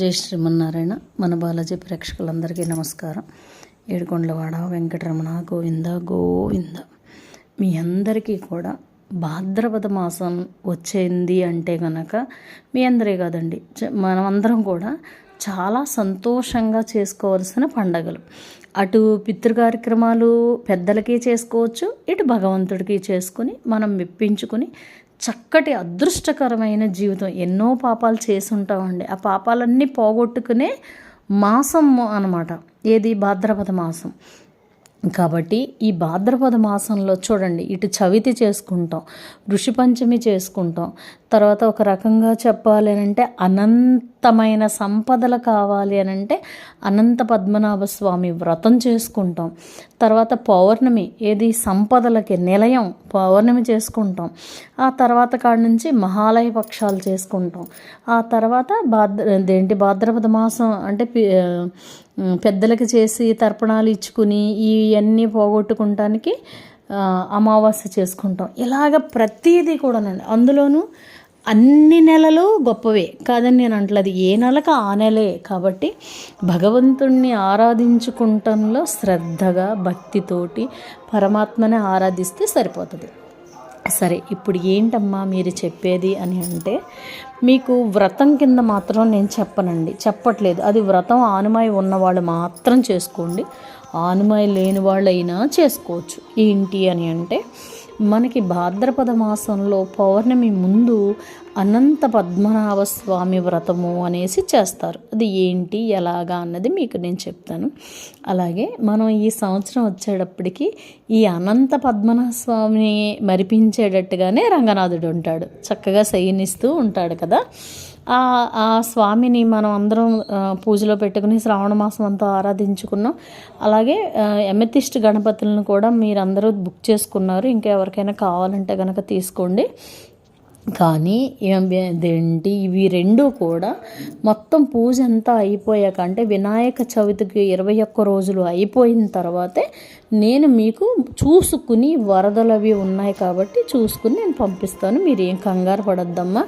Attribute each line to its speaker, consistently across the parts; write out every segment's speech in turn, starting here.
Speaker 1: జై శ్రీమన్నారాయణ. మన బాలాజీ ప్రేక్షకులందరికీ నమస్కారం. ఏడుకొండలవాడ వెంకటరమణ గోవింద గోవింద. మీ అందరికీ కూడా భాద్రపద మాసం వచ్చింది అంటే కనుక మీ అందరే కాదండి చ- మనమందరం కూడా చాలా సంతోషంగా చేసుకోవాల్సిన పండగలు. అటు పితృ కార్యక్రమాలు పెద్దలకి చేసుకోవచ్చు ఇటు భగవంతుడికి చేసుకుని మనం మెప్పించుకుని చక్కటి అదృష్టకరమైన జీవితం. ఎన్నో పాపాలు చేసి ఉంటామండి ఆ పాపాలన్నీ పోగొట్టుకునే మాసం అన్నమాట. ఏది? భాద్రపద మాసం. కాబట్టి ఈ భాద్రపద మాసంలో చూడండి ఇటు చవితి చేసుకుంటాం ఋషి పంచమి చేసుకుంటాం. తర్వాత ఒక రకంగా చెప్పాలి అంటే అనంత అనంతమైన సంపదలు కావాలి అని అంటే అనంత పద్మనాభ స్వామి వ్రతం చేసుకుంటాం. తర్వాత పౌర్ణమి ఏది సంపదలకి నిలయం పౌర్ణమి చేసుకుంటాం. ఆ తర్వాత కాడ నుంచి మహాలయ పక్షాలు చేసుకుంటాం. ఆ తర్వాత భాద్ర ఏంటి భాద్రపద మాసం అంటే పి- పెద్దలకి చేసి తర్పణాలు ఇచ్చుకుని ఇవన్నీ పోగొట్టుకుంటానికి అమావాస్య చేసుకుంటాం. ఇలాగ ప్రతీది కూడానండి. అందులోనూ అన్ని నెలలు గొప్పవే. కాదని నేను అంటలేదు ఏ నెలకు ఆ నెలే. కాబట్టి భగవంతుణ్ణి ఆరాధించుకుంటంలో శ్రద్ధగా భక్తితోటి పరమాత్మని ఆరాధిస్తే సరిపోతుంది. సరే ఇప్పుడు ఏంటమ్మా మీరు చెప్పేది అని అంటే మీకు వ్రతం కింద మాత్రం నేను చెప్పనండి. చెప్పట్లేదు. అది వ్రతం ఆనుమాయి ఉన్నవాళ్ళు మాత్రం చేసుకోండి. ఆనుమాయి లేని వాళ్ళైనా చేసుకోవచ్చు. ఏంటి అని అంటే మనకి భాద్రపద మాసంలో పౌర్ణమి ముందు అనంత పద్మనాభ స్వామి వ్రతము అనేసి చేస్తారు. అది ఏంటి ఎలాగా అన్నది మీకు నేను చెప్తాను. అలాగే మనం ఈ సంవత్సరం వచ్చేటప్పటికి ఈ అనంత పద్మనాభ స్వామిని మరిపించేటట్టుగానే రంగనాథుడు ఉంటాడు. చక్కగా శయనిస్తూ ఉంటాడు కదా. ఆ స్వామిని మనం అందరం పూజలో పెట్టుకుని శ్రావణ మాసం అంతా ఆరాధించుకున్నాం. అలాగే ఎమెతిస్ట్ గణపతులను కూడా మీరందరూ బుక్ చేసుకున్నారు. ఇంకా ఎవరికైనా కావాలంటే కనుక తీసుకోండి. కానీ ఏం- ఇవి రెండు కూడా మొత్తం పూజ అంతా అయిపోయాక అంటే వినాయక చవితికి ఇరవై ఒక్క రోజులు అయిపోయిన తర్వాతే నేను మీకు చూసుకుని వరదలు అవి ఉన్నాయి కాబట్టి చూసుకుని నేను పంపిస్తాను. మీరు ఏం కంగారు పడొద్దమ్మా.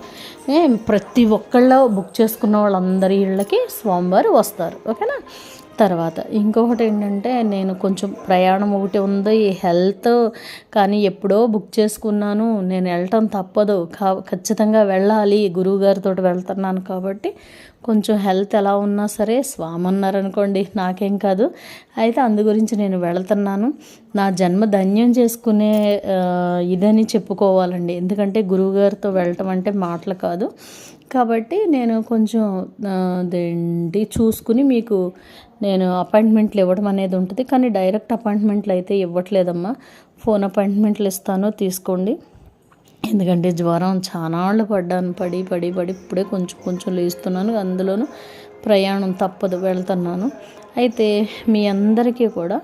Speaker 1: ప్రతి ఒక్కళ్ళ బుక్ చేసుకున్న వాళ్ళందరి ఇళ్ళకి స్వామివారు వస్తారు. ఓకేనా? తర్వాత. ఇంకొకటి ఏంటంటే నేను కొంచెం ప్రయాణం ఒకటి ఉంది హెల్త్ కానీ ఎప్పుడో బుక్ చేసుకున్నాను. నేను వెళ్ళటం తప్పదు. కా ఖచ్చితంగా వెళ్ళాలి. గురువుగారితో వెళ్తున్నాను కాబట్టి కొంచెం హెల్త్ ఎలా ఉన్నా సరే స్వామి అన్నారనుకోండి నాకేం కాదు. అయితే అందు గురించి నేను వెళుతున్నాను. నా జన్మ ధన్యం చేసుకునే ఇదని చెప్పుకోవాలండి. ఎందుకంటే గురువుగారితో వెళ్ళటం అంటే మాటలు కాదు. కాబట్టి నేను కొంచెం అదేంటి చూసుకుని మీకు నేను అపాయింట్మెంట్లు ఇవ్వడం అనేది ఉంటుంది. కానీ డైరెక్ట్ అపాయింట్మెంట్లు అయితే ఇవ్వట్లేదమ్మా. ఫోన్ అపాయింట్మెంట్లు ఇస్తాను తీసుకోండి. ఎందుకంటే జ్వరం చానాళ్ళు పడ్డాను. పడి పడి పడి ఇప్పుడే కొంచెం కొంచెం లేస్తున్నాను. అందులోనూ ప్రయాణం తప్పదు వెళ్తున్నాను. అయితే మీ అందరికీ కూడా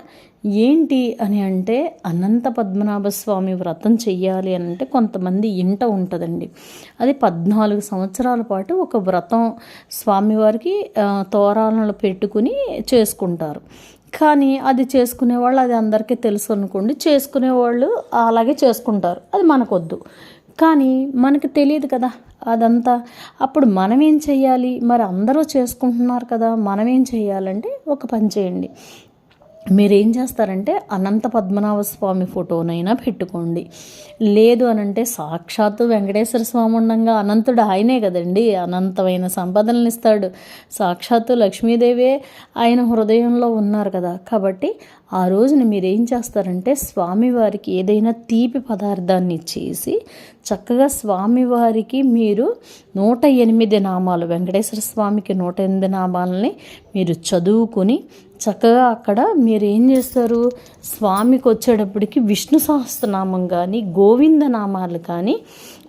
Speaker 1: ఏంటి అని అంటే అనంత పద్మనాభ స్వామి వ్రతం చెయ్యాలి అని అంటే కొంతమంది ఇంట ఉంటుందండి. అది పద్నాలుగు సంవత్సరాల పాటు ఒక వ్రతం స్వామివారికి ఆ, తోరాలను పెట్టుకుని చేసుకుంటారు. కానీ అది చేసుకునే వాళ్ళు అది అందరికీ తెలుసు అనుకోండి చేసుకునే వాళ్ళు అలాగే చేసుకుంటారు. అది మనకొద్దు. కానీ మనకు తెలియదు కదా అదంతా. అప్పుడు మనం ఏం మరి అందరూ చేసుకుంటున్నారు కదా మనం ఏం చేయాలంటే ఒక పని చేయండి. మీరు ఏం చేస్తారంటే అనంత పద్మనాభ స్వామి ఫోటోనైనా పెట్టుకోండి. లేదు అనంటే సాక్షాత్తు వెంకటేశ్వర స్వామి ఉండగా అనంతుడు ఆయనే కదండి అనంతమైన సంపదలను ఇస్తాడు. సాక్షాత్తు లక్ష్మీదేవే ఆయన హృదయంలో ఉన్నారు కదా. కాబట్టి ఆ రోజున మీరు ఏం చేస్తారంటే స్వామివారికి ఏదైనా తీపి పదార్థాన్ని చేసి చక్కగా స్వామివారికి మీరు నూట ఎనిమిది నామాలు వెంకటేశ్వర స్వామికి నూట ఎనిమిది నామాలని మీరు చదువుకుని చక్కగా అక్కడ మీరు ఏం చేస్తారు? స్వామికి వచ్చేటప్పటికి విష్ణు సహస్రనామం కానీ గోవింద నామాలు కానీ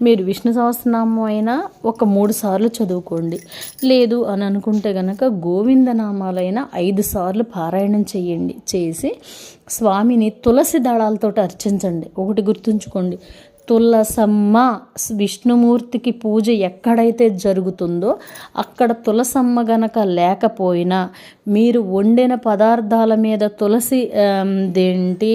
Speaker 1: మీరు విష్ణు సహస్రనామం అయినా ఒక మూడు సార్లు చదువుకోండి. లేదు అని అనుకుంటే గనక గోవింద నామాలైనా ఐదు సార్లు పారాయణం చేయండి. చేసి స్వామిని తులసి దళాలతో అర్చించండి. ఒకటి గుర్తుంచుకోండి. తులసమ్మ విష్ణుమూర్తికి పూజ ఎక్కడైతే జరుగుతుందో అక్కడ తులసమ్మ గనక లేకపోయినా మీరు వండిన పదార్థాల మీద తులసి దేంటి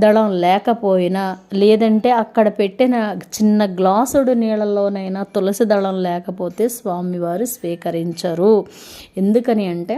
Speaker 1: దళం లేకపోయినా లేదంటే అక్కడ పెట్టిన చిన్న గ్లాసుడు నీళ్ళలోనైనా తులసి దళం లేకపోతే స్వామివారు స్వీకరించరు. ఎందుకని అంటే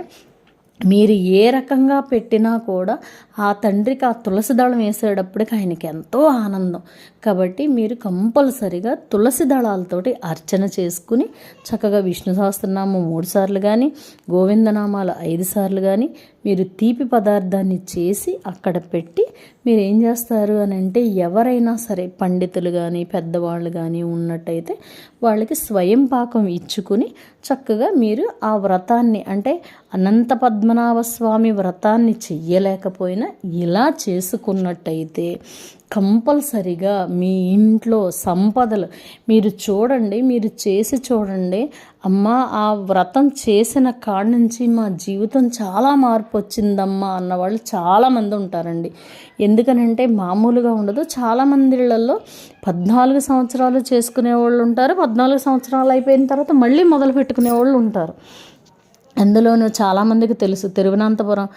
Speaker 1: మీరు ఏ రకంగా పెట్టినా కూడా ఆ తండ్రికి ఆ తులసి దళం వేసేటప్పటికి ఆయనకి ఎంతో ఆనందం. కాబట్టి మీరు కంపల్సరిగా తులసి దళాలతోటి అర్చన చేసుకుని చక్కగా విష్ణు సహస్రనామం మూడు సార్లు కానీ గోవిందనామాలు ఐదు సార్లు కానీ మీరు తీపి పదార్థాన్ని చేసి అక్కడ పెట్టి మీరు ఏం చేస్తారు అని అంటే ఎవరైనా సరే పండితులు కానీ పెద్దవాళ్ళు కానీ ఉన్నట్టయితే వాళ్ళకి స్వయం పాకం ఇచ్చుకుని చక్కగా మీరు ఆ వ్రతాన్ని అంటే అనంత పద్మనాభ స్వామి వ్రతాన్ని చెయ్యలేకపోయినా ఇలా చేసుకున్నట్టయితే కంపల్సరిగా మీ ఇంట్లో సంపదలు. మీరు చూడండి మీరు చేసి చూడండి. అమ్మ ఆ వ్రతం చేసిన కాడ నుంచి మా జీవితం చాలా మార్పు వచ్చిందమ్మా అన్నవాళ్ళు చాలామంది ఉంటారండి. ఎందుకనంటే మామూలుగా ఉండదు. చాలామంది ఇళ్ళలో పద్నాలుగు సంవత్సరాలు చేసుకునే వాళ్ళు ఉంటారు. పద్నాలుగు సంవత్సరాలు అయిపోయిన తర్వాత మళ్ళీ మొదలు పెట్టుకునే వాళ్ళు ఉంటారు. అందులోనూ చాలామందికి తెలుసు. తిరువనంతపురం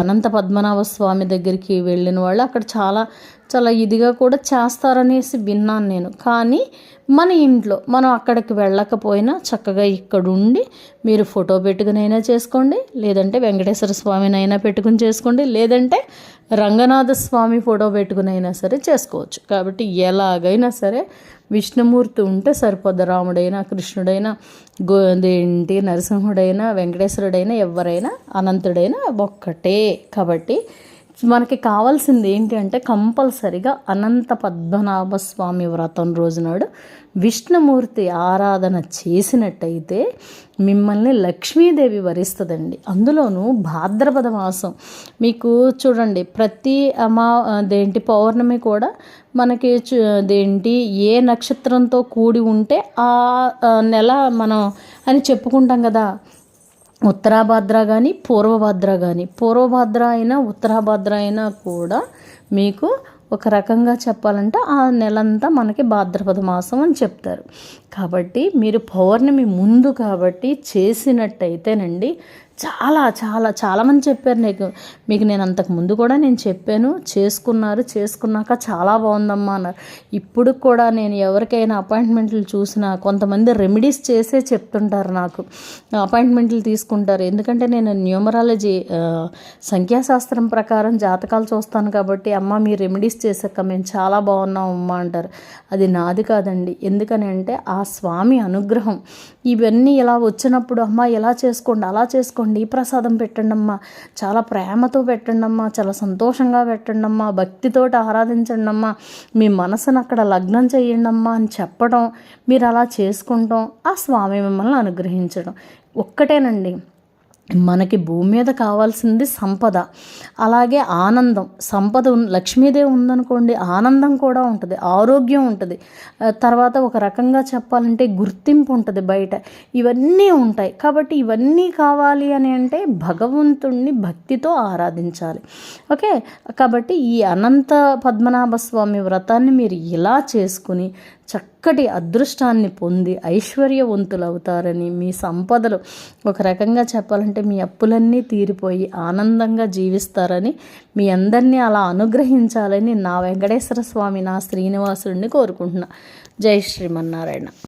Speaker 1: అనంత పద్మనాభ స్వామి దగ్గరికి వెళ్ళిన వాళ్ళు అక్కడ చాలా చాలా ఇదిగా కూడా చేస్తారనేసి విన్నాను నేను. కానీ మన ఇంట్లో మనం అక్కడికి వెళ్ళకపోయినా చక్కగా ఇక్కడ ఉండి మీరు ఫోటో పెట్టుకునైనా చేసుకోండి లేదంటే వెంకటేశ్వర స్వామినైనా పెట్టుకుని చేసుకోండి లేదంటే రంగనాథ స్వామి ఫోటో పెట్టుకునైనా సరే చేసుకోవచ్చు. కాబట్టి ఎలాగైనా సరే విష్ణుమూర్తి ఉంటే సరిపోద్ది. రాముడైనా కృష్ణుడైనా గో ఏంటి నరసింహుడైనా వెంకటేశ్వరుడైనా ఎవరైనా అనంతుడైనా ఒక్కటే. కాబట్టి మనకి కావాల్సింది ఏంటి అంటే కంపల్సరిగా అనంత పద్మనాభ స్వామి వ్రతం రోజునాడు విష్ణుమూర్తి ఆరాధన చేసినట్టయితే మిమ్మల్ని లక్ష్మీదేవి వరిస్తుందండి. అందులోనూ భాద్రపద మాసం. మీకు చూడండి ప్రతి అమా దేంటి పౌర్ణమి కూడా మనకి దేంటి ఏ నక్షత్రంతో కూడి ఉంటే ఆ నెల మనం అని చెప్పుకుంటాం కదా ఉత్తరాభద్ర కానీ పూర్వభద్ర కానీ పూర్వభద్ర అయినా ఉత్తరాభద్ర అయినా కూడా మీకు ఒక రకంగా చెప్పాలంటే ఆ నెలంతా మనకి భాద్రపద మాసం అని చెప్తారు. కాబట్టి మీరు పౌర్ణమి ముందు కాబట్టి చేసినట్టయితేనండి చాలా చాలా చాలామంది చెప్పారు నీకు. మీకు నేను అంతకు ముందు కూడా నేను చెప్పాను. చేసుకున్నారు చేసుకున్నాక చాలా బాగుందమ్మా అన్నారు. ఇప్పుడు కూడా నేను ఎవరికైనా అపాయింట్మెంట్లు చూసినా కొంతమంది రెమెడీస్ చేసే చెప్తుంటారు నాకు. అపాయింట్మెంట్లు తీసుకుంటారు. ఎందుకంటే నేను న్యూమరాలజీ సంఖ్యాశాస్త్రం ప్రకారం జాతకాలు చూస్తాను కాబట్టి అమ్మ మీ రెమెడీస్ చేసాక మేము చాలా బాగున్నాం అమ్మ అంటారు. అది నాది కాదండి. ఎందుకని అంటే ఆ స్వామి అనుగ్రహం. ఇవన్నీ ఇలా వచ్చినప్పుడు అమ్మ ఇలా చేసుకోండి అలా చేసుకోండి చేసుకోండి ప్రసాదం పెట్టండి అమ్మా చాలా ప్రేమతో పెట్టండి అమ్మా చాలా సంతోషంగా పెట్టండి అమ్మా భక్తితోటి ఆరాధించండి అమ్మా మీ మనసును అక్కడ లగ్నం చేయండి అమ్మా అని చెప్పడం మీరు అలా చేసుకుంటాం ఆ స్వామి మిమ్మల్ని అనుగ్రహించడం. ఒక్కటేనండి మనకి భూమి మీద కావాల్సింది సంపద. అలాగే ఆనందం. సంపద లక్ష్మీదేవి ఉందనుకోండి ఆనందం కూడా ఉంటుంది ఆరోగ్యం ఉంటుంది. తర్వాత ఒక రకంగా చెప్పాలంటే గుర్తింపు ఉంటుంది బయట. ఇవన్నీ ఉంటాయి. కాబట్టి ఇవన్నీ కావాలి అని అంటే భగవంతుణ్ణి భక్తితో ఆరాధించాలి. ఓకే? కాబట్టి ఈ అనంత పద్మనాభ స్వామి వ్రతాన్ని మీరు ఇలా చేసుకుని చక్కటి అదృష్టాన్ని పొంది ఐశ్వర్యవంతులవుతారని మీ సంపదలు ఒక రకంగా చెప్పాలంటే మీ అప్పులన్నీ తీరిపోయి ఆనందంగా జీవిస్తారని మీ అందరినీ అలా అనుగ్రహించాలని నా వెంకటేశ్వర స్వామి నా శ్రీనివాసుడిని కోరుకుంటున్నా. జై శ్రీమన్నారాయణ.